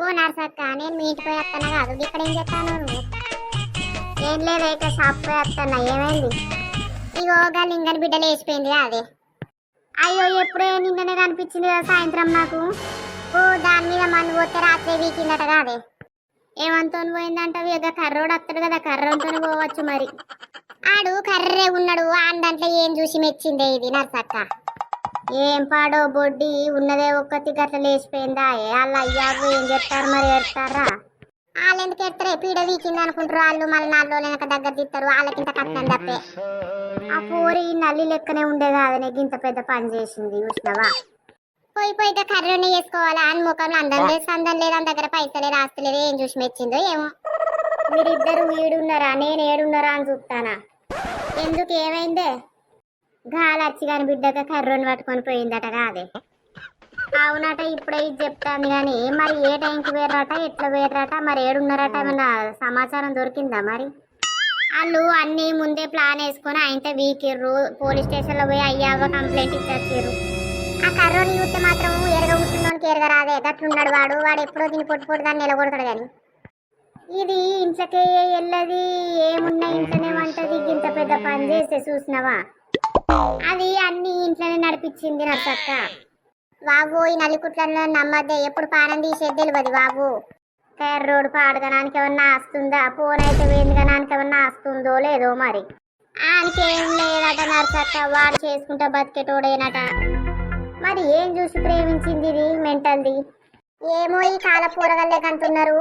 ఓ నర్సక్క నేను మీ ఇంటికి పోయి వస్తానా కాదు. ఇక్కడ ఏం చెప్తాను ఏం లేదు అయితే షాప్ పోయి వస్తున్నా ఏమైంది? ఇగో గా బిడ్డలు వేసిపోయింది లేచిపోయింది అదే. అయ్యో ఎప్పుడే నిన్ననే కనిపించింది కదా సాయంత్రం నాకు. ఓ దాని మీద మందు పోతే రాత్రి వీకిందట కాదే ఏమంతో పోయిందంటే ఇక కర్రోడు వస్తాడు కదా కర్రంతో పోవచ్చు మరి. ఆడు కర్రే ఉన్నాడు ఆన్ దాంట్లో ఏం చూసి మెచ్చిందే ఇది నర్సక్క. ఏం పాడో బొడ్డి ఉన్నదే ఒక్కటి గట్ల లేచిపోయిందా? ఏ వాళ్ళ ఏం చెప్తారు మరి ఏడతారా వాళ్ళు ఎందుకు ఎడతారే? పీడ వీకింది అనుకుంటారు వాళ్ళు మళ్ళీ నాలుగు రోజులు వెనక దగ్గర తీస్తారు వాళ్ళకింత కష్టం తప్పే. ఆ పోరి నల్లి లెక్కనే ఉండే కాదనే ఇంత పెద్ద పని చేసింది చూసినవా? పోయి పోయి కర్రని వేసుకోవాలా అని ముఖంలో అందం లేదు అందం లేదు అని దగ్గర పైసలే రాస్తలేదు ఏం చూసి మెచ్చిందో ఏమో. మీరిద్దరు వీడున్నారా నేను ఏడున్నారా అని చూస్తానా ఎందుకు ఏమైందే? గాలచ్చి కాని బిడ్డక కర్రోని పట్టుకొని పోయిందట కాదే. అవునట ఇప్పుడే ఇది చెప్తాను కానీ మరి ఏ టైంకి వేరట ఎట్లా వేరట మరి ఏడున్నారట ఏమన్నా సమాచారం దొరికిందా మరి? వాళ్ళు అన్ని ముందే ప్లాన్ వేసుకొని ఆయనతో వీకిర్రు పోలీస్ స్టేషన్లో పోయి అయ్యావ కంప్లైంట్ ఇచ్చేసారు ఆ కర్రోని చూస్తే మాత్రం ఎరగ కూర్చున్నానికి ఎరగ రాదే గట్లున్నాడు వాడు వాడు ఎప్పుడో దీన్ని పొట్టు పొట్టు దాన్ని నిలబడతాడు కానీ ఇది ఇంట్లోకే వెళ్ళది ఏమున్నా ఇంట్లోనే వంటది ఇంత పెద్ద పని చేస్తే చూసినావా? అది అన్ని ఇంట్లోనే నడిపించింది నచ్చక్క బాబు ఈ నలుగుట్లలో నమ్మద్దే ఎప్పుడు పానం తీసేది తెలియదు బాబు. రోడ్డు పాడగడానికి ఏమన్నా ఆస్తుందా? ఫోన్ అయితే వేందుగనానికి ఏమన్నా ఆస్తుందో లేదో మరి. ఆయనకేం లేదట నర్సక్క వాడు చేసుకుంటే బతికేటోడేనట. మరి ఏం చూసి ప్రేమించింది ఇది మెంటల్ది? ఏమో ఈ కాల పూరగల్లే కంటున్నారు.